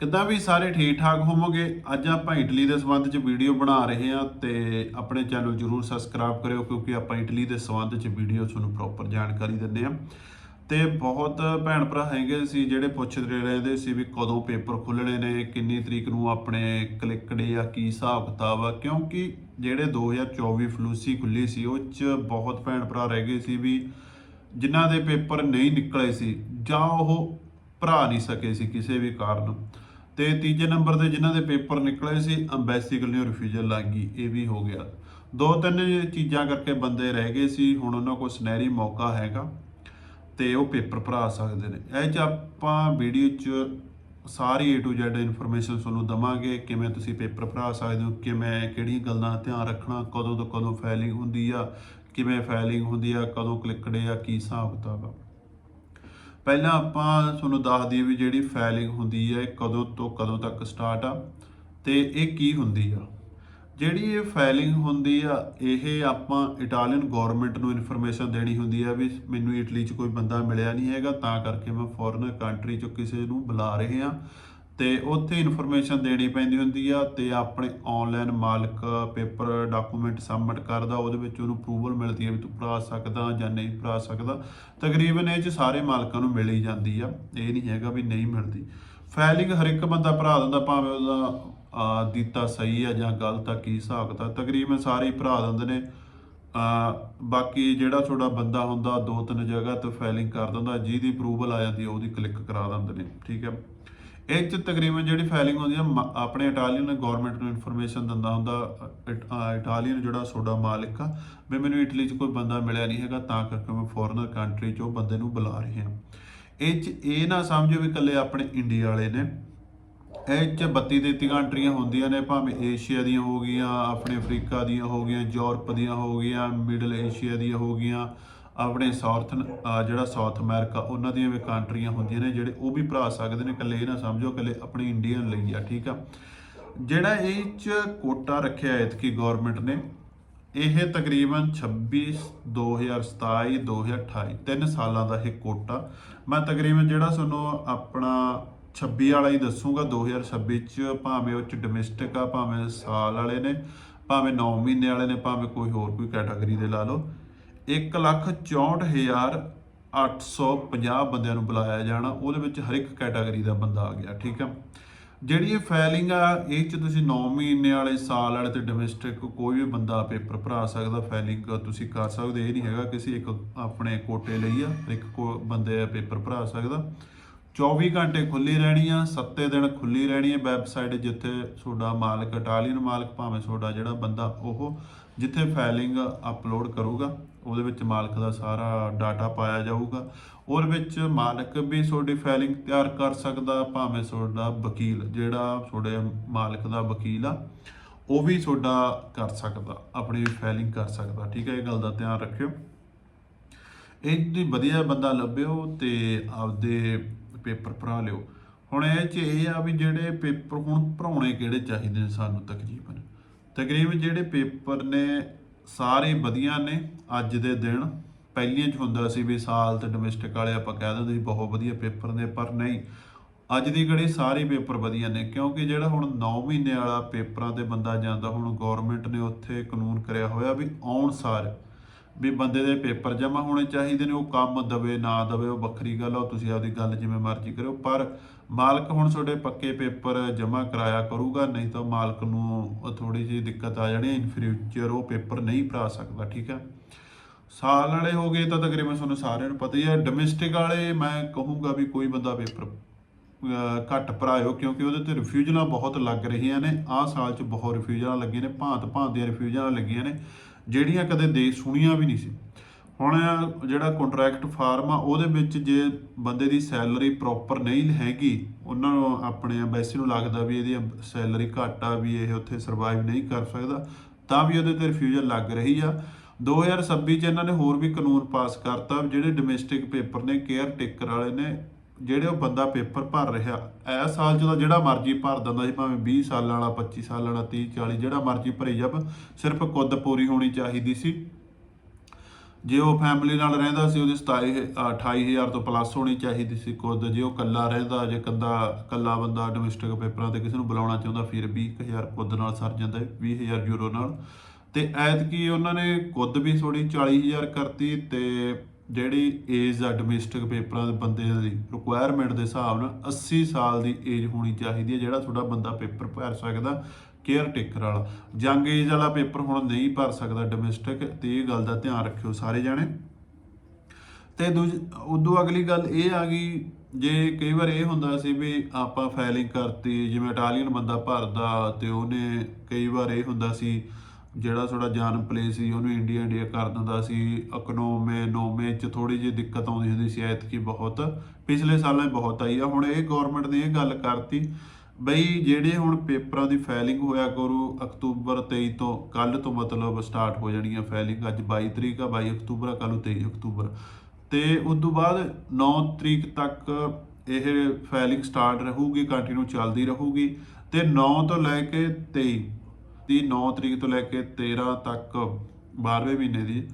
ਕਿੱਦਾਂ ਵੀ ਸਾਰੇ ਠੀਕ ਠਾਕ ਹੋਵੋਗੇ, ਅੱਜ ਆਪਾਂ ਇਟਲੀ ਦੇ ਸੰਬੰਧ 'ਚ ਵੀਡੀਓ ਬਣਾ ਰਹੇ ਹਾਂ ਤੇ ਆਪਣੇ ਚੈਨਲ ਜਰੂਰ ਸਬਸਕ੍ਰਾਈਬ ਕਰਿਓ ਕਿਉਂਕਿ ਆਪਾਂ ਇਟਲੀ ਦੇ ਸੰਬੰਧ 'ਚ ਵੀਡੀਓ ਤੁਹਾਨੂੰ ਪ੍ਰੋਪਰ ਜਾਣਕਾਰੀ ਦਿੰਦੇ ਹਾਂ। ਤੇ ਬਹੁਤ ਭੈਣ ਭਰਾ ਹੈਗੇ ਸੀ ਜਿਹੜੇ ਪੁੱਛਦੇ ਰਹਿੰਦੇ ਸੀ ਵੀ ਕਦੋਂ ਪੇਪਰ ਖੁੱਲਣੇ ਨੇ, ਕਿੰਨੀ ਤਰੀਕ ਨੂੰ ਆਪਣੇ ਕਲਿੱਕੜੇ ਆ, ਕੀ ਹਿਸਾਬ ਕਿਤਾਬ ਆ, ਕਿਉਂਕਿ ਜਿਹੜੇ 2024 ਫਲੂਸੀ ਖੁੱਲੀ ਸੀ, ਉਹ 'ਚ ਬਹੁਤ ਭੈਣ ਭਰਾ ਰਹਿ ਗਏ ਸੀ ਵੀ ਜਿਨ੍ਹਾਂ ਦੇ ਪੇਪਰ ਨਹੀਂ ਨਿਕਲੇ ਸੀ ਜਾਂ ਉਹ ਭਰਾ ਨਹੀਂ ਸਕੇ ਸੀ ਕਿਸੇ ਵੀ ਕਾਰਨ। ਤੇ ਤੀਜੇ ਨੰਬਰ ਤੇ ਜਿਨ੍ਹਾਂ ਦੇ ਪੇਪਰ ਨਿਕਲੇ ਸੀ ਅੰਬੈਸੀ ਕੋਲੋਂ ਰਿਫਿਊਜ਼ਲ ਲੱਗ ਗਈ ਇਹ ਵੀ ਹੋ ਗਿਆ। ਦੋ ਤਿੰਨ ਚੀਜ਼ਾਂ ਕਰਕੇ ਬੰਦੇ ਰਹਿ ਗਏ ਸੀ, ਹੁਣ ਉਹਨਾਂ ਕੋਲ ਸੁਨਹਿਰੀ ਮੌਕਾ ਹੈਗਾ ਤੇ ਉਹ ਪੇਪਰ ਭਰਾ ਸਕਦੇ ਨੇ। ਇਹ ਚ ਆਪਾਂ ਵੀਡੀਓ ਚ ਸਾਰੀ A to Z ਇਨਫੋਰਮੇਸ਼ਨ ਤੁਹਾਨੂੰ ਦਵਾਂਗੇ, ਕਿਵੇਂ ਤੁਸੀਂ ਪੇਪਰ ਭਰਾ ਸਕਦੇ ਹੋ, ਕਿਵੇਂ, ਕਿਹੜੀਆਂ ਗੱਲਾਂ ਧਿਆਨ ਰੱਖਣਾ, ਕਦੋਂ ਤੋਂ ਕਦੋਂ ਫਾਈਲਿੰਗ ਹੁੰਦੀ ਆ, ਕਿਵੇਂ ਫਾਈਲਿੰਗ ਹੁੰਦੀ ਆ, ਕਦੋਂ ਕਲਿੱਕੜੇ ਆ ਕੀ ਹਿਸਾਬ ਕਿਤਾਬ ਆ। ਪਹਿਲਾਂ ਆਪਾਂ ਤੁਹਾਨੂੰ ਦੱਸ ਦਈਏ ਵੀ ਜਿਹੜੀ ਫਾਈਲਿੰਗ ਹੁੰਦੀ ਹੈ, ਇਹ ਕਦੋਂ ਤੋਂ ਕਦੋਂ ਤੱਕ ਸਟਾਰਟ ਆ ਤੇ ਇਹ ਕੀ ਹੁੰਦੀ ਆ। ਜਿਹੜੀ ਇਹ ਫਾਈਲਿੰਗ ਹੁੰਦੀ ਆ, ਇਹ ਆਪਾਂ ਇਟਾਲੀਅਨ ਗਵਰਨਮੈਂਟ ਨੂੰ ਇਨਫੋਰਮੇਸ਼ਨ ਦੇਣੀ ਹੁੰਦੀ ਆ ਵੀ ਮੈਨੂੰ ਇਟਲੀ 'ਚ ਕੋਈ ਬੰਦਾ ਮਿਲਿਆ ਨਹੀਂ ਹੈਗਾ, ਤਾਂ ਕਰਕੇ ਮੈਂ ਫੋਰਨ ਕੰਟਰੀ 'ਚੋਂ ਕਿਸੇ ਨੂੰ ਬੁਲਾ ਰਹੇ ਆ ਤੇ ਉੱਥੇ ਇਨਫੋਰਮੇਸ਼ਨ ਦੇਣੀ ਪੈਂਦੀ ਹੁੰਦੀ ਆ ਤੇ ਆਪਣੇ ਆਨਲਾਈਨ ਮਾਲਕ ਪੇਪਰ ਡਾਕੂਮੈਂਟ ਸਬਮਿਟ ਕਰਦਾ, ਉਹਦੇ ਵਿੱਚ ਉਹਨੂੰ ਅਪਰੂਵਲ ਮਿਲਦੀ ਹੈ ਵੀ ਤੂੰ ਭਰਾ ਸਕਦਾ ਜਾਂ ਨਹੀਂ ਭਰਾ ਸਕਦਾ। ਤਕਰੀਬਨ ਇਹ ਚ ਸਾਰੇ ਮਾਲਕਾਂ ਨੂੰ ਮਿਲ ਹੀ ਜਾਂਦੀ ਆ, ਇਹ ਨਹੀਂ ਹੈਗਾ ਵੀ ਨਹੀਂ ਮਿਲਦੀ। ਫਾਈਲਿੰਗ ਹਰ ਇੱਕ ਬੰਦਾ ਭਰਾ ਦਿੰਦਾ, ਭਾਵੇਂ ਉਹਦਾ ਦਿੱਤਾ ਸਹੀ ਆ ਜਾਂ ਗਲਤ ਆ, ਕੀ ਹਿਸਾਬ ਕਿਤਾਬ, ਤਕਰੀਬਨ ਸਾਰੇ ਭਰਾ ਦਿੰਦੇ ਨੇ। ਬਾਕੀ ਜਿਹੜਾ ਤੁਹਾਡਾ ਬੰਦਾ ਹੁੰਦਾ ਦੋ ਤਿੰਨ ਜਗ੍ਹਾ ਤੇ ਫਾਈਲਿੰਗ ਕਰ ਦਿੰਦਾ, ਜਿਹਦੀ ਅਪਰੂਵਲ ਆ ਜਾਂਦੀ ਆ, ਉਹਦੀ ਕਲਿੱਕ ਕਰਾ ਦਿੰਦੇ ਨੇ, ਠੀਕ ਹੈ ਇਹ ਚ ਤਕਰੀਬਨ ਜਿਹੜੀ ਫਾਈਲਿੰਗ ਹੁੰਦੀ ਆ, ਮ- ਆਪਣੇ ਇਟਾਲੀਅਨ ਗਵਰਨਮੈਂਟ ਨੂੰ ਇਨਫੋਰਮੇਸ਼ਨ ਦਿੰਦਾ ਹੁੰਦਾ, ਇਟ- ਇਟਾਲੀਅਨ ਜਿਹੜਾ ਸੋਡਾ ਮਾਲਕ ਆ, ਵੀ ਮੈਨੂੰ ਇਟਲੀ 'ਚ ਕੋਈ ਬੰਦਾ ਮਿਲਿਆ ਨਹੀਂ ਹੈਗਾ, ਤਾਂ ਕਰਕੇ ਮੈਂ ਫੋਰਨਰ ਕੰਟਰੀ 'ਚ ਉਹ ਬੰਦੇ ਨੂੰ ਬੁਲਾ ਰਿਹਾ। ਇਹ ਚ ਇਹ ਨਾ ਸਮਝੋ ਵੀ ਇਕੱਲੇ ਆਪਣੇ ਇੰਡੀਆ ਵਾਲੇ ਨੇ। ਇਹ ਚ 32 33 ਕੰਟਰੀਆਂ ਹੁੰਦੀਆਂ ਨੇ, ਭਾਵੇਂ ਏਸ਼ੀਆ ਦੀਆਂ ਹੋ ਗਈਆਂ, ਆਪਣੇ ਅਫਰੀਕਾ ਦੀਆਂ ਹੋ ਗਈਆਂ ਯੂਰਪ ਦੀਆਂ ਹੋ ਗਈਆਂ ਮਿਡਲ ਏਸ਼ੀਆ ਦੀਆਂ ਹੋ ਗਈਆਂ ਆਪਣੇ ਸਾਊਥ ਜਿਹੜਾ ਸਾਊਥ ਅਮਰੀਕਾ, ਉਹਨਾਂ ਦੀਆਂ ਵੀ ਕੰਟਰੀਆਂ ਹੁੰਦੀਆਂ ਨੇ ਜਿਹੜੇ ਉਹ ਵੀ ਭਰਾ ਸਕਦੇ ਨੇ, ਇਕੱਲੇ ਇਹ ਨਾ ਸਮਝੋ, ਇਕੱਲੇ ਆਪਣੇ ਇੰਡੀਅਨ ਲਈ ਆ, ਠੀਕ ਆ। ਜਿਹੜਾ ਇਹ ਚ ਕੋਟਾ ਰੱਖਿਆ ਐਤਕੀ ਗਵਰਨਮੈਂਟ ਨੇ, ਇਹ ਤਕਰੀਬਨ 26 2027 2028 ਤਿੰਨ ਸਾਲਾਂ ਦਾ ਇਹ ਕੋਟਾ। ਮੈਂ ਤਕਰੀਬਨ ਜਿਹੜਾ ਤੁਹਾਨੂੰ ਆਪਣਾ 26 ਵਾਲਾ ਹੀ ਦੱਸੂਗਾ 2026 ਚ ਭਾਵੇਂ ਉਹ ਚ ਡੋਮੈਸਟਿਕ ਆ, ਭਾਵੇਂ ਸਾਲ ਵਾਲੇ ਨੇ, ਭਾਵੇਂ 9 ਮਹੀਨੇ ਵਾਲੇ ਨੇ, ਭਾਵੇਂ ਕੋਈ ਹੋਰ ਕੋਈ ਕੈਟਾਗਰੀ ਦੇ ਲਾ ਲਓ। 1 ਲੱਖ 64 ਹਜ਼ਾਰ 850 ਬੰਦਿਆਂ ਨੂੰ ਬੁਲਾਇਆ ਜਾਣਾ, ਉਹਦੇ ਵਿੱਚ ਹਰ ਇੱਕ ਕੈਟਾਗਰੀ ਦਾ ਬੰਦਾ ਆ ਗਿਆ, ਠੀਕ ਆ। ਜਿਹੜੀ ਇਹ ਫਾਈਲਿੰਗ ਆ, ਇਹ ਚ ਤੁਸੀਂ 9 ਮਹੀਨੇ ਵਾਲੇ ਸਾਲ ਵਾਲੇ ਤੇ ਡੋਮੈਸਟਿਕ ਕੋਈ ਵੀ ਬੰਦਾ ਪੇਪਰ ਭਰਾ ਸਕਦਾ ਫਾਈਲਿੰਗ ਤੁਸੀਂ ਕਰ ਸਕਦੇ, ਇਹ ਨਹੀਂ ਹੈਗਾ ਕਿਸੇ ਇੱਕ ਆਪਣੇ ਕੋਟੇ ਲਈ ਆ, ਇੱਕ ਕੋ ਬੰਦੇ ਪੇਪਰ ਭਰਾ ਸਕਦਾ। 24 ਘੰਟੇ ਖੁੱਲੀ ਰਹਿਣੀ ਆ 7 ਦਿਨ ਖੁੱਲੀ ਰਹਿਣੀ ਹੈ ਵੈਬਸਾਈਟ ਜਿੱਥੇ ਤੁਹਾਡਾ ਮਾਲਕ ਇਟਾਲੀਅਨ ਮਾਲਕ, ਭਾਵੇਂ ਤੁਹਾਡਾ ਜਿਹੜਾ ਬੰਦਾ ਉਹ ਜਿੱਥੇ ਫਾਈਲਿੰਗ ਅਪਲੋਡ ਕਰੂਗਾ, ਉਹਦੇ ਵਿੱਚ ਮਾਲਕ ਦਾ ਸਾਰਾ ਡਾਟਾ ਪਾਇਆ ਜਾਊਗਾ। ਉਹਦੇ ਵਿੱਚ ਮਾਲਕ ਵੀ ਤੁਹਾਡੀ ਫਾਈਲਿੰਗ ਤਿਆਰ ਕਰ ਸਕਦਾ, ਭਾਵੇਂ ਤੁਹਾਡਾ ਵਕੀਲ, ਜਿਹੜਾ ਤੁਹਾਡੇ ਮਾਲਕ ਦਾ ਵਕੀਲ ਆ, ਉਹ ਵੀ ਤੁਹਾਡਾ ਕਰ ਸਕਦਾ, ਆਪਣੀ ਫਾਈਲਿੰਗ ਕਰ ਸਕਦਾ। ਠੀਕ ਹੈ, ਇਹ ਗੱਲ ਦਾ ਧਿਆਨ ਰੱਖਿਓ। ਇਹ ਤੁਸੀਂ ਵਧੀਆ ਬੰਦਾ ਲੱਭਿਓ ਤੇ ਆਪਦੇ ਪੇਪਰ ਭਰਾ ਲਿਓ। ਹੁਣ ਇਹ ਚ ਇਹ ਆ ਵੀ ਜਿਹੜੇ ਪੇਪਰ ਹੁਣ ਭਰਾਉਣੇ ਕਿਹੜੇ ਚਾਹੀਦੇ ਨੇ ਸਾਨੂੰ ਤਕਰੀਬਨ? ਤਕਰੀਬਨ ਜਿਹੜੇ ਪੇਪਰ ਨੇ, ਸਾਰੇ ਵਧੀਆ ਨੇ। ਅੱਜ ਦੇ ਦਿਨ ਪਹਿਲੀਆਂ ਚ ਹੁੰਦਾ ਸੀ ਵੀ ਸਾਲ ਤੇ ਡੋਮੈਸਟਿਕ ਵਾਲੇ ਆਪਾਂ ਕਹਿ ਦਿੰਦੇ ਸੀ ਬਹੁਤ ਵਧੀਆ ਪੇਪਰ ਨੇ, ਪਰ ਨਹੀਂ। ਅੱਜ ਦੀ ਘੜੀ ਸਾਰੇ ਪੇਪਰ ਵਧੀਆ ਨੇ, ਕਿਉਂਕਿ ਜਿਹੜਾ ਹੁਣ 9 ਮਹੀਨੇ ਵਾਲਾ ਪੇਪਰਾਂ ਤੇ ਬੰਦਾ ਜਾਂਦਾ, ਹੁਣ ਗਵਰਨਮੈਂਟ ਨੇ ਉੱਥੇ ਕਾਨੂੰਨ ਕਰਿਆ ਹੋਇਆ ਵੀ ਆਉਣ ਸਾਰ ਵੀ ਬੰਦੇ ਦੇ ਪੇਪਰ ਜਮ੍ਹਾਂ ਹੋਣੇ ਚਾਹੀਦੇ ਨੇ, ਉਹ ਕੰਮ ਦਵੇ, ਨਾ ਦਵੇ, ਉਹ ਵੱਖਰੀ ਗੱਲ ਆ, ਉਹ ਤੁਸੀਂ ਆਪਦੀ ਗੱਲ ਜਿਵੇਂ ਮਰਜ਼ੀ ਕਰਿਓ। ਪਰ ਮਾਲਕ ਹੁਣ ਤੁਹਾਡੇ ਪੱਕੇ ਪੇਪਰ ਜਮ੍ਹਾਂ ਕਰਾਇਆ ਕਰੂਗਾ, ਨਹੀਂ ਤਾਂ ਮਾਲਕ ਨੂੰ ਥੋੜੀ ਜਿਹੀ ਦਿੱਕਤ ਆ ਜਾਣੀ ਇਨ ਫਿਊਚਰ ਉਹ ਪੇਪਰ ਨਹੀਂ ਭਰਾ ਸਕਦਾ, ਠੀਕ ਹੈ। ਸਾਲ ਵਾਲੇ ਹੋ ਗਏ ਤਾਂ ਤਕਰੀਬਨ ਤੁਹਾਨੂੰ ਸਾਰਿਆਂ ਨੂੰ ਪਤਾ ਹੀ ਹੈ ਡੋਮੈਸਟਿਕ ਵਾਲੇ ਮੈਂ ਕਹੂੰਗਾ ਵੀ ਕੋਈ ਬੰਦਾ ਪੇਪਰ ਘੱਟ ਭਰਾਇਓ, ਕਿਉਂਕਿ ਉਹਦੇ ਤੇ ਰਿਫਿਊਜ਼ਲਾਂ ਬਹੁਤ ਲੱਗ ਰਹੀਆਂ ਨੇ। ਆਹ ਸਾਲ 'ਚ ਬਹੁਤ ਰਿਫਿਊਜ਼ਲਾਂ ਲੱਗੀਆਂ ਨੇ ਭਾਂਤ ਭਾਂਤ ਦੀਆਂ ਰਿਫਿਊਜ਼ਲਾਂ ਲੱਗੀਆਂ ਨੇ, ਜਿਹੜੀਆਂ ਕਦੇ ਦੇ ਸੁਣੀਆਂ ਵੀ ਨਹੀਂ ਸੀ। ਹੁਣ ਜਿਹੜਾ ਕੰਟਰੈਕਟ ਫਾਰਮ ਆ, ਉਹਦੇ ਵਿੱਚ ਜੇ ਬੰਦੇ ਦੀ ਸੈਲਰੀ ਪ੍ਰੋਪਰ ਨਹੀਂ ਹੈਗੀ, ਉਹਨਾਂ ਨੂੰ ਆਪਣੇ ਐਮਬੈਸੀ ਨੂੰ ਲੱਗਦਾ ਵੀ ਇਹਦੀ ਸੈਲਰੀ ਘੱਟ ਆ, ਵੀ ਇਹ ਉੱਥੇ ਸਰਵਾਈਵ ਨਹੀਂ ਕਰ ਸਕਦਾ, ਤਾਂ ਵੀ ਉਹਦੇ ਤੇ ਰਿਫਿਊਜ਼ਲ ਲੱਗ ਰਹੀ ਆ। 2026 ਚ ਇਹਨਾਂ ਨੇ ਹੋਰ ਵੀ ਕਾਨੂੰਨ ਪਾਸ ਕਰਤਾ, ਜਿਹੜੇ ਡੋਮੈਸਟਿਕ ਪੇਪਰ ਨੇ ਕੇਅਰ ਟੇਕਰ ਵਾਲੇ ਨੇ, ਜਿਹੜੇ ਉਹ ਬੰਦਾ ਪੇਪਰ ਭਰ ਰਿਹਾ। ਇਹ ਸਾਲ ਚ ਤਾਂ ਜਿਹੜਾ ਮਰਜ਼ੀ ਭਰ ਦਿੰਦਾ ਸੀ, ਭਾਵੇਂ 20 ਸਾਲਾਂ ਵਾਲਾ 25 ਸਾਲਾਂ ਵਾਲਾ 30 40 ਜਿਹੜਾ ਮਰਜ਼ੀ ਭਰੇ ਜਾਬ ਸਿਰਫ ਕੁੱਦ ਪੂਰੀ ਹੋਣੀ ਚਾਹੀਦੀ ਸੀ। ਜੇ ਉਹ ਫੈਮਿਲੀ ਨਾਲ ਰਹਿੰਦਾ ਸੀ ਉਹਦੀ 27 28000 ਤੋਂ ਪਲੱਸ ਹੋਣੀ ਚਾਹੀਦੀ ਸੀ ਕੁੱਦ ਜੇ ਉਹ ਕੱਲਾ ਰਹਿੰਦਾ ਜੇ ਕੱਲਾ ਕੱਲਾ ਬੰਦਾ ਡੋਮੈਸਟਿਕ ਪੇਪਰਾਂ ਤੇ ਕਿਸੇ ਨੂੰ ਬੁਲਾਉਣਾ ਚਾਹੁੰਦਾ ਫਿਰ 20000 ਕੁੱਦ ਨਾਲ ਸਰ ਜਾਂਦਾ ਹੈ, 20000 ਯੂਰੋ ਨਾਲ। ਤੇ ਐਤਕੀ ਉਹਨਾਂ ਨੇ ਕੁੱਦ ਵੀ ਥੋੜੀ 40000 ਕਰਤੀ ਤੇ ਜਿਹੜੀ ਏਜ ਆ ਡੋਮੈਸਟਿਕ ਪੇਪਰਾਂ ਦੇ ਬੰਦੇ ਦੀ ਰਿਕੁਆਇਰਮੈਂਟ ਦੇ ਹਿਸਾਬ ਨਾਲ 80 ਸਾਲ ਦੀ ਏਜ ਹੋਣੀ ਚਾਹੀਦੀ ਹੈ ਜਿਹੜਾ ਤੁਹਾਡਾ ਬੰਦਾ ਪੇਪਰ ਭਰ ਸਕਦਾ। ਕੇਅਰ ਟੇਕਰ ਵਾਲਾ। ਜੰਗ ਏਜ ਵਾਲਾ ਪੇਪਰ ਹੁਣ ਨਹੀਂ ਭਰ ਸਕਦਾ ਡੋਮੈਸਟਿਕ ਤੇ ਇਹ ਗੱਲ ਦਾ ਧਿਆਨ ਰੱਖਿਓ ਸਾਰੇ ਜਾਣੇ। ਤੇ ਦੂਜ, ਉਦੋਂ ਅਗਲੀ ਗੱਲ ਇਹ ਆ ਗਈ, ਜੇ ਕਈ ਵਾਰ ਇਹ ਹੁੰਦਾ ਸੀ ਵੀ ਆਪਾਂ ਫਾਈਲਿੰਗ ਕਰਤੀ, ਜਿਵੇਂ ਇਟਾਲੀਅਨ ਬੰਦਾ ਭਰਦਾ, ਤੇ ਉਹਨੇ ਕਈ ਵਾਰ ਇਹ ਹੁੰਦਾ ਸੀ, ਜਿਹੜਾ ਥੋੜਾ ਜਨਮ ਪਲੇ ਸੀ, ਉਹਨੂੰ ਇੰਡੀਆ ਇੰਡੀਆ ਕਰ ਦਿੰਦਾ ਸੀ ਇਕਨੋਮੇ ਨੋਮੇ ਚ ਥੋੜੀ ਜਿਹੀ ਦਿੱਕਤ ਆਉਂਦੀ ਹੁੰਦੀ ਸੀ, ਐਤਕੀ ਬਹੁਤ। ਪਿਛਲੇ ਸਾਲਾਂ ਬਹੁਤ ਆਈ ਆ, ਹੁਣ ਇਹ ਗਵਰਨਮੈਂਟ ਨੇ ਇਹ ਗੱਲ ਕਰਤੀ ਬਈ ਜਿਹੜੇ ਹੁਣ ਪੇਪਰਾਂ ਦੀ ਫਾਈਲਿੰਗ ਹੋਇਆ ਕਰੂ ਅਕਤੂਬਰ 23 ਤੋਂ ਕੱਲ ਤੋਂ ਮਤਲਬ ਸਟਾਰਟ ਹੋ ਜਾਣੀ ਆ ਫਾਈਲਿੰਗ, ਅੱਜ 22 ਤਰੀਕ ਆ 22 ਅਕਤੂਬਰ ਆ ਕੱਲ ਨੂੰ 23 ਅਕਤੂਬਰ। ਤੇ ਉਸ ਤੋਂ ਬਾਅਦ 9 ਤਰੀਕ ਤੱਕ ਇਹ ਫਾਈਲਿੰਗ ਸਟਾਰਟ ਰਹੂਗੀ, ਕੰਟੀਨਿਊ ਚੱਲਦੀ ਰਹੂਗੀ। ਤੇ 9 ਤੋਂ ਲੈ ਕੇ 23 ਦੀ 9 ਤਰੀਕ ਤੋਂ ਲੈ ਕੇ 13 ਤੱਕ 12ਵੇਂ ਮਹੀਨੇ ਦੀ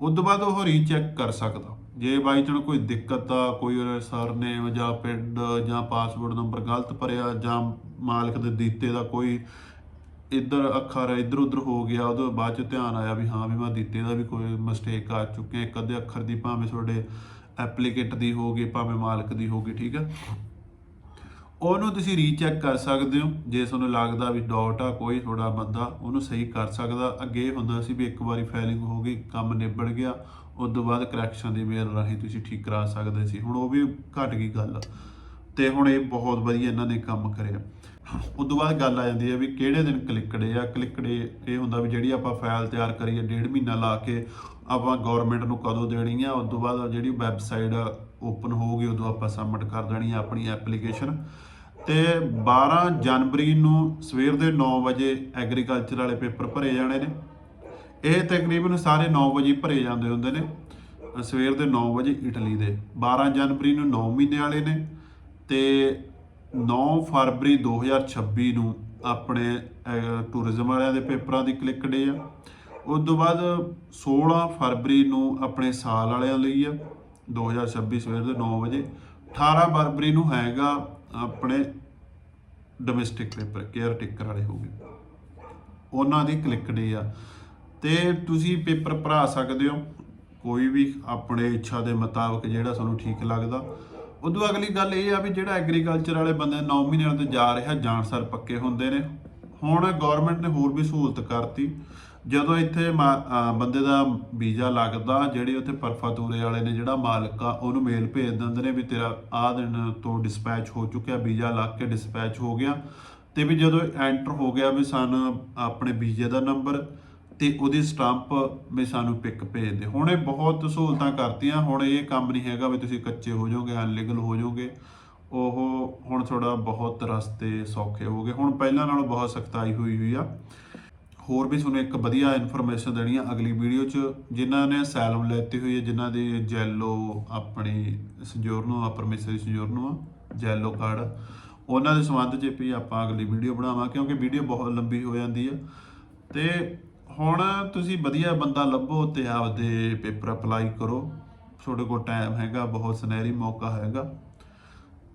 ਉਸ ਤੋਂ ਬਾਅਦ ਉਹ ਰੀਚੈਕ ਕਰ ਸਕਦਾ। ਜੇ ਬਾਈ ਚਾਂਸ ਕੋਈ ਦਿੱਕਤ ਆ, ਕੋਈ ਸਰ ਸਰਨੇਮ ਜਾਂ ਪਿੰਡ ਜਾਂ ਪਾਸਪੋਰਟ ਨੰਬਰ ਗਲਤ ਭਰਿਆ ਜਾਂ ਮਾਲਕ ਦੇ ਦਿੱਤੇ ਦਾ ਕੋਈ ਇੱਧਰ ਅੱਖਰ ਇੱਧਰ ਉੱਧਰ ਹੋ ਗਿਆ, ਉਹਦੇ ਬਾਅਦ ਚ ਧਿਆਨ ਆਇਆ ਵੀ ਹਾਂ ਵੀ ਮੈਂ ਦਿੱਤੇ ਦਾ ਵੀ ਕੋਈ ਮਿਸਟੇਕ ਆ ਚੁੱਕੀ ਇੱਕ ਅੱਧੇ ਅੱਖਰ ਦੀ ਭਾਵੇਂ ਤੁਹਾਡੇ ਐਪਲੀਕੇਟ ਦੀ ਹੋਗੀ ਭਾਵੇਂ ਮਾਲਕ ਦੀ ਹੋਗੀ ਠੀਕ ਆ? ਉਹਨੂੰ ਤੁਸੀਂ ਰੀਚੈਕ ਕਰ ਸਕਦੇ ਹੋ। ਜੇ ਤੁਹਾਨੂੰ ਲੱਗਦਾ ਵੀ ਡਾਟ ਆ, ਕੋਈ ਥੋੜਾ ਬੰਦਾ ਉਹਨੂੰ ਸਹੀ ਕਰ ਸਕਦਾ। ਅੱਗੇ ਇਹ ਹੁੰਦਾ ਸੀ ਵੀ ਇੱਕ ਵਾਰੀ ਫਾਈਲਿੰਗ ਹੋ ਗਈ, ਕੰਮ ਨਿਬੜ ਗਿਆ, ਉਸ ਤੋਂ ਬਾਅਦ ਕਰੈਕਸ਼ਨ ਦੀ ਮੇਲ ਰਾਹੀਂ ਤੁਸੀਂ ਠੀਕ ਕਰਾ ਸਕਦੇ ਸੀ। ਹੁਣ ਉਹ ਵੀ ਘਟ ਗਈ ਗੱਲ। ਤੇ ਹੁਣ ਇਹ ਬਹੁਤ ਵਧੀਆ ਇਹਨਾਂ ਨੇ ਕੰਮ ਕਰਿਆ। ਉਸ ਤੋਂ ਬਾਅਦ ਗੱਲ ਆ ਜਾਂਦੀ ਹੈ ਵੀ ਕਿਹੜੇ ਦਿਨ ਕਲਿੱਕੜੇ ਆ। ਕਲਿੱਕੜੇ ਇਹ ਹੁੰਦਾ ਵੀ ਜਿਹੜੀ ਆਪਾਂ ਫਾਈਲ ਤਿਆਰ ਕਰੀਏ ਡੇਢ ਮਹੀਨਾ ਲਾ ਕੇ ਆਪਾਂ ਗਵਰਨਮੈਂਟ ਨੂੰ ਕਦੋਂ ਦੇਣੀ ਆ, ਉਸ ਤੋਂ ਬਾਅਦ ਜਿਹੜੀ ਵੈਬਸਾਈਟ ਓਪਨ ਹੋਊਗੀ ਉਦੋਂ ਆਪਾਂ ਸਬਮਿਟ ਕਰ ਦੇਣੀ ਆ ਆਪਣੀ ਐਪਲੀਕੇਸ਼ਨ ਤੇ 12 ਜਨਵਰੀ ਨੂੰ ਸਵੇਰ ਦੇ 9 ਵਜੇ ਐਗਰੀਕਲਚਰ ਵਾਲੇ ਪੇਪਰ ਭਰੇ ਜਾਣੇ ਨੇ। ਇਹ ਤਕਰੀਬਨ ਸਾਰੇ 9 ਵਜੇ ਭਰੇ ਜਾਂਦੇ ਹੁੰਦੇ ਨੇ। ਸਵੇਰ ਦੇ 9 ਵਜੇ ਇਟਲੀ ਦੇ। 12 ਜਨਵਰੀ ਨੂੰ 9 ਮਹੀਨੇ ਵਾਲੇ ਨੇ ਤੇ 9 ਫਰਵਰੀ 2026 ਨੂੰ ਆਪਣੇ ਟੂਰਿਜ਼ਮ ਵਾਲਿਆਂ ਦੇ ਪੇਪਰਾਂ ਦੀ ਕਲਿੱਕ ਡੇ ਆ। ਉਸ ਤੋਂ ਬਾਅਦ 16 ਫਰਵਰੀ ਨੂੰ ਆਪਣੇ ਸਾਲ ਵਾਲਿਆਂ ਲਈ ਆ। 2026 ਸਵੇਰ ਦੇ 9 ਵਜੇ। 18 ਫਰਵਰੀ ਨੂੰ ਹੈਗਾ ਆਪਣੇ ਡੋਮੈਸਟਿਕ ਪੇਪਰ ਕੇਅਰ ਟੇਕਰ ਵਾਲੇ ਹੋਗੇ ਉਹਨਾਂ ਦੀ ਕਲਿੱਕ ਡੇ ਆ। ਤੇ ਤੁਸੀਂ ਪੇਪਰ ਭਰਾ ਸਕਦੇ ਹੋ, ਕੋਈ ਵੀ ਆਪਣੇ ਇੱਛਾ ਦੇ ਮੁਤਾਬਕ ਜਿਹੜਾ ਤੁਹਾਨੂੰ ਠੀਕ ਲੱਗਦਾ। ਉਦੋਂ ਅਗਲੀ ਗੱਲ ਇਹ ਆ ਵੀ ਜਿਹੜਾ ਐਗਰੀਕਲਚਰ ਵਾਲੇ ਬੰਦੇ 9 ਮਹੀਨਿਆਂ ਤੇ ਜਾ ਰਿਹਾ ਜਾਣ ਸਰ ਪੱਕੇ ਹੁੰਦੇ ਨੇ। ਹੁਣ ਗਵਰਨਮੈਂਟ ਨੇ ਹੋਰ ਵੀ ਸਹੂਲਤ ਕਰਤੀ। ਜਦੋਂ ਇੱਥੇ ਮਾ- ਬੰਦੇ ਦਾ ਵੀਜ਼ਾ ਲੱਗਦਾ, ਜਿਹੜੇ ਉੱਥੇ ਪਰਫਾਤੂਰੇ ਵਾਲੇ ਨੇ ਜਿਹੜਾ ਮਾਲਕ ਆ, ਉਹਨੂੰ ਮੇਲ ਭੇਜ ਦਿੰਦੇ ਨੇ ਵੀ ਤੇਰਾ ਆਹ ਦਿਨ ਤੋਂ ਡਿਸਪੈਚ ਹੋ ਚੁੱਕਿਆ, ਵੀਜ਼ਾ ਲੱਗ ਕੇ ਡਿਸਪੈਚ ਹੋ ਗਿਆ। ਤੇ ਵੀ ਜਦੋਂ ਐਂਟਰ ਹੋ ਗਿਆ ਵੀ ਸਾਨੂੰ ਆਪਣੇ ਵੀਜ਼ੇ ਦਾ ਨੰਬਰ ਤੇ ਉਹਦੀ ਸਟੰਪ ਵੀ ਸਾਨੂੰ ਪਿਕ ਭੇਜ ਦੇ। ਹੁਣ ਇਹ ਬਹੁਤ ਸਹੂਲਤਾਂ ਕਰਤੀਆਂ, ਹੁਣ ਇਹ ਕੰਮ ਨਹੀਂ ਹੈਗਾ ਵੀ ਤੁਸੀਂ ਕੱਚੇ ਹੋ ਜਾਓਗੇ ਅਨਲੀਗਲ ਹੋ ਜਾਓਗੇ। ਉਹ ਹੁਣ ਥੋੜਾ ਬਹੁਤ ਰਸਤੇ ਸੌਖੇ ਹੋ ਗਏ। ਹੁਣ ਪਹਿਲਾਂ ਨਾਲੋਂ ਬਹੁਤ ਸਖਤਾਈ ਹੋਈ ਹੋਈ ਆ। ਹੋਰ ਵੀ ਤੁਹਾਨੂੰ ਇੱਕ ਵਧੀਆ ਇਨਫੋਰਮੇਸ਼ਨ ਦੇਣੀ ਆ ਅਗਲੀ ਵੀਡੀਓ 'ਚ, ਜਿਨ੍ਹਾਂ ਨੇ ਸੈਲਮ ਲੈਤੀ ਹੋਈ ਹੈ ਜਿਨ੍ਹਾਂ ਦੇ ਜੈਲੋ ਆਪਣੀ ਸਜੋਰਨੋ ਆ ਪਰਮਿਸਰੀ ਸਜੋਰਨੋ ਆ, ਜੈਲੋ ਕਾਰਡ। ਉਹਨਾਂ ਦੇ ਸੰਬੰਧ 'ਚ ਵੀ ਆਪਾਂ ਅਗਲੀ ਵੀਡੀਓ ਬਣਾਵਾਂ, ਕਿਉਂਕਿ ਵੀਡੀਓ ਬਹੁਤ ਲੰਬੀ ਹੋ ਜਾਂਦੀ ਆ। ਤੇ ਹੁਣ ਤੁਸੀਂ ਵਧੀਆ ਬੰਦਾ ਲੱਭੋ ਤੇ ਆਪਦੇ ਪੇਪਰ ਅਪਲਾਈ ਕਰੋ। ਤੁਹਾਡੇ ਕੋਲ ਟਾਈਮ ਹੈਗਾ, ਬਹੁਤ ਸੁਨਹਿਰੀ ਮੌਕਾ ਹੈਗਾ।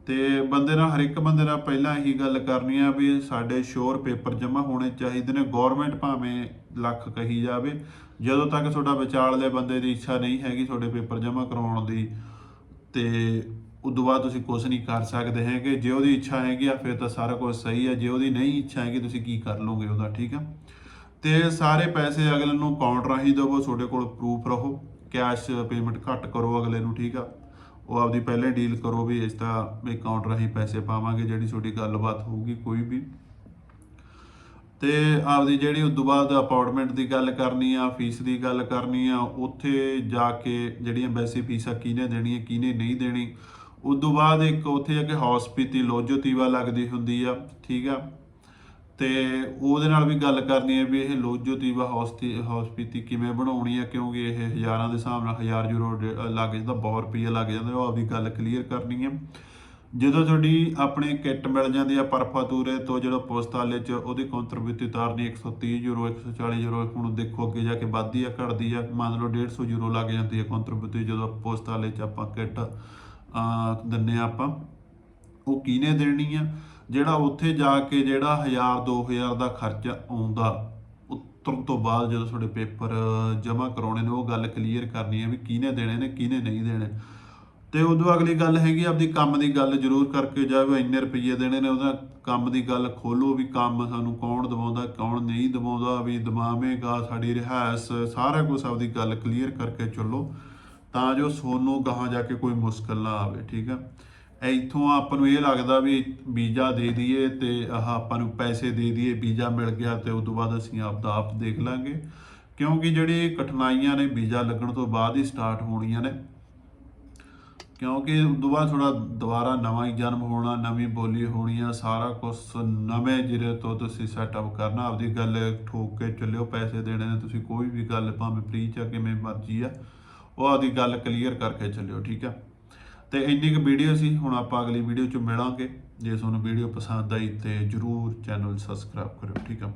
ਤੇ ਬੰਦੇ ਨਾਲ, ਹਰ ਇੱਕ ਬੰਦੇ ਨਾਲ ਪਹਿਲਾਂ ਇਹੀ ਗੱਲ ਕਰਨੀ ਆ ਵੀ ਸਾਡੇ ਸ਼ੋਰ ਪੇਪਰ ਜਮ੍ਹਾਂ ਹੋਣੇ ਚਾਹੀਦੇ ਨੇ। ਗਵਰਨਮੈਂਟ ਭਾਵੇਂ ਲੱਖ ਕਹੀ ਜਾਵੇ, ਜਦੋਂ ਤੱਕ ਤੁਹਾਡਾ ਵਿਚਾਲਲੇ ਬੰਦੇ ਦੀ ਇੱਛਾ ਨਹੀਂ ਹੈਗੀ ਤੁਹਾਡੇ ਪੇਪਰ ਜਮ੍ਹਾਂ ਕਰਾਉਣ ਦੀ, ਤੇ ਉਦੋਂ ਬਾਅਦ ਤੁਸੀਂ ਕੁਝ ਨਹੀਂ ਕਰ ਸਕਦੇ ਹੈਗੇ। ਜੇ ਉਹਦੀ ਇੱਛਾ ਹੈਗੀ ਆ, ਫਿਰ ਤਾਂ ਸਾਰਾ ਕੁਝ ਸਹੀ ਹੈ ਜੇ ਉਹਦੀ ਨਹੀਂ ਇੱਛਾ ਹੈਗੀ, ਤੁਸੀਂ ਕੀ ਕਰ ਲਓਗੇ ਉਹਦਾ, ਠੀਕ ਆ? ਤੇ ਸਾਰੇ ਪੈਸੇ ਅਗਲੇ ਨੂੰ ਅਕਾਊਂਟ ਰਾਹੀਂ ਦੇਵੋ, ਤੁਹਾਡੇ ਕੋਲ ਪ੍ਰੂਫ ਰਹੋ। ਕੈਸ਼ ਪੇਮੈਂਟ ਘੱਟ ਕਰੋ ਅਗਲੇ ਨੂੰ, ਠੀਕ ਆ? ਉਹ ਆਪਦੀ ਪਹਿਲੇ ਡੀਲ ਕਰੋ ਵੀ ਇਸ ਦਾ ਅਕਾਊਂਟ ਰਾਹੀਂ ਪੈਸੇ ਪਾਵਾਂਗੇ, ਜਿਹੜੀ ਤੁਹਾਡੀ ਗੱਲਬਾਤ ਹੋਊਗੀ, ਕੋਈ ਵੀ। ਤੇ ਆਪਦੀ ਜਿਹੜੀ ਉਸ ਤੋਂ ਬਾਅਦ ਅਪਾਰਟਮੈਂਟ ਦੀ ਗੱਲ ਕਰਨੀ ਆ ਫੀਸ ਦੀ ਗੱਲ ਕਰਨੀ ਆ, ਉੱਥੇ ਜਾ ਕੇ ਜਿਹੜੀਆਂ ਵੈਸੇ ਫੀਸਾਂ ਕਿਹਨੇ ਦੇਣੀ ਹੈ ਕਿਹਨੇ ਨਹੀਂ ਦੇਣੀ। ਉਸ ਤੋਂ ਬਾਅਦ ਇੱਕ ਉੱਥੇ ਅੱਗੇ ਹੌਸਪਿਟਲ ਲੋਜੋਤੀਵਾ ਲੱਗਦੀ ਹੁੰਦੀ ਆ, ਠੀਕ ਆ? ਤੇ ਉਹਦੇ ਨਾਲ ਵੀ ਗੱਲ ਕਰਨੀ ਹੈ ਵੀ ਇਹ ਲੋਜੋਤੀਵਾ ਹੌਸਪਿਟਲ ਕਿਵੇਂ ਬਣਾਉਣੀ ਹੈ, ਕਿਉਂਕਿ ਇਹ ਹਜ਼ਾਰਾਂ ਦੇ ਹਿਸਾਬ ਨਾਲ ਹਜ਼ਾਰ ਯੂਰੋ ਡੇ- ਲੱਗ ਜਾਂਦਾ, ਬਹੁਤ ਰੁਪਈਆ ਲੱਗ ਜਾਂਦਾ, ਉਹ ਆਪਦੀ ਗੱਲ ਕਲੀਅਰ ਕਰਨੀ ਹੈ। ਜਦੋਂ ਤੁਹਾਡੀ ਆਪਣੇ ਕਿੱਟ ਮਿਲ ਜਾਂਦੀ ਆ ਪਰਫਾਤੂਰੇ ਤੋਂ ਜਿਹੜਾ ਪੋਸਟਾਲੇ ਚ ਉਹਦੀ ਕਾਉਂਟਰਬਿਊਟੀ ਉਤਾਰਨੀ 130 ਯੂਰੋ 140 ਯੂਰੋ, ਹੁਣ ਦੇਖੋ ਅੱਗੇ ਜਾ ਕੇ ਵੱਧਦੀ ਆ, ਘਟਦੀ ਆ, ਮੰਨ ਲਓ 150 ਯੂਰੋ ਲੱਗ ਜਾਂਦੀ ਆ ਕਾਉਂਟਰਬਿਊਟੀ ਜਦੋਂ ਪੋਸਟਾਲੇ ਚ ਆਪਾਂ ਕਿੱਟ ਅਹ ਦਿੰਨੇ ਆਪਾਂ, ਉਹ ਕਿਹਨੇ ਦੇਣੀ ਆ? ਜਿਹੜਾ ਉੱਥੇ ਜਾ ਕੇ ਜਿਹੜਾ 1000 2000 ਦਾ ਖਰਚਾ ਆਉਂਦਾ, ਉਤਰਨ ਤੋਂ ਬਾਅਦ ਜਦੋਂ ਤੁਹਾਡੇ ਪੇਪਰ ਜਮ੍ਹਾਂ ਕਰਾਉਣੇ ਨੇ, ਉਹ ਗੱਲ ਕਲੀਅਰ ਕਰਨੀ ਹੈ ਵੀ ਕਿਹਨੇ ਦੇਣੇ ਨੇ, ਕਿਹਨੇ ਨਹੀਂ ਦੇਣੇ। ਤੇ ਉਦੋਂ ਅਗਲੀ ਗੱਲ ਹੈਗੀ, ਆਪਦੀ ਕੰਮ ਦੀ ਗੱਲ ਜ਼ਰੂਰ ਕਰਕੇ ਜਾਵੇ ਇੰਨੇ ਰੁਪਏ ਦੇਣੇ ਨੇ, ਉਹਦਾ ਕੰਮ ਦੀ ਗੱਲ ਖੋਲੋ ਵੀ ਕੰਮ ਸਾਨੂੰ ਕੌਣ ਦਿਵਾਉਂਦਾ, ਕੌਣ ਨਹੀਂ ਦਿਵਾਉਂਦਾ, ਵੀ ਦਵਾਵੇਂਗਾ ਸਾਡੀ ਰਿਹਾਇਸ਼, ਸਾਰਾ ਕੁਝ ਆਪਦੀ ਗੱਲ ਕਲੀਅਰ ਕਰਕੇ ਚੱਲੋ, ਤਾਂ ਜੋ ਸੋਨੂੰ ਗਾਹਾਂ ਜਾ ਕੇ ਕੋਈ ਮੁਸ਼ਕਲ ਨਾ ਆਵੇ, ਠੀਕ ਆ? ਇੱਥੋਂ ਆਪਾਂ ਨੂੰ ਇਹ ਲੱਗਦਾ ਵੀ ਵੀਜ਼ਾ ਦੇ ਦਈਏ ਤੇ ਆਹ ਆਪਾਂ ਨੂੰ ਪੈਸੇ ਦੇ ਦਈਏ, ਵੀਜ਼ਾ ਮਿਲ ਗਿਆ ਤੇ ਉਸ ਤੋਂ ਬਾਅਦ ਅਸੀਂ ਆਪ ਦਾ ਆਪ ਦੇਖ ਲਾਂਗੇ। ਕਿਉਂਕਿ ਜਿਹੜੀ ਕਠਿਨਾਈਆਂ ਨੇ ਵੀਜ਼ਾ ਲੱਗਣ ਤੋਂ ਬਾਅਦ ਹੀ ਸਟਾਰਟ ਹੋਣੀਆਂ ਨੇ। ਕਿਉਂਕਿ ਉਸ ਤੋਂ ਬਾਅਦ ਥੋੜਾ ਦੁਬਾਰਾ ਨਵਾਂ ਹੀ ਜਨਮ ਹੋਣਾ, ਨਵੀਂ ਬੋਲੀ ਹੋਣੀ ਆ ਸਾਰਾ ਕੁਝ ਨਵੇਂ ਜਿਰੇ ਤੋਂ ਤੁਸੀਂ ਸੈਟਅਪ ਕਰਨਾ, ਆਪਦੀ ਗੱਲ ਠੋਕ ਕੇ ਚੱਲਿਓ, ਪੈਸੇ ਦੇਣੇ ਨੇ, ਤੁਸੀਂ ਕੋਈ ਵੀ ਗੱਲ ਭਾਵੇਂ ਫ੍ਰੀ ਚ ਆ, ਕਿਵੇਂ ਮਰਜ਼ੀ ਆ, ਉਹ ਆਪਦੀ ਗੱਲ ਕਲੀਅਰ ਕਰਕੇ ਚੱਲਿਓ, ਠੀਕ ਆ? ਤੇ ਇੰਨੀ ਕੁ ਵੀਡੀਓ ਸੀ, ਹੁਣ ਆਪਾਂ ਅਗਲੀ ਵੀਡੀਓ ਚ ਮਿਲਾਂਗੇ। ਜੇ ਤੁਹਾਨੂੰ ਵੀਡੀਓ ਪਸੰਦ ਆਈ ਤੇ ਜਰੂਰ ਚੈਨਲ ਸਬਸਕ੍ਰਾਈਬ ਕਰਿਓ, ਠੀਕ ਆ?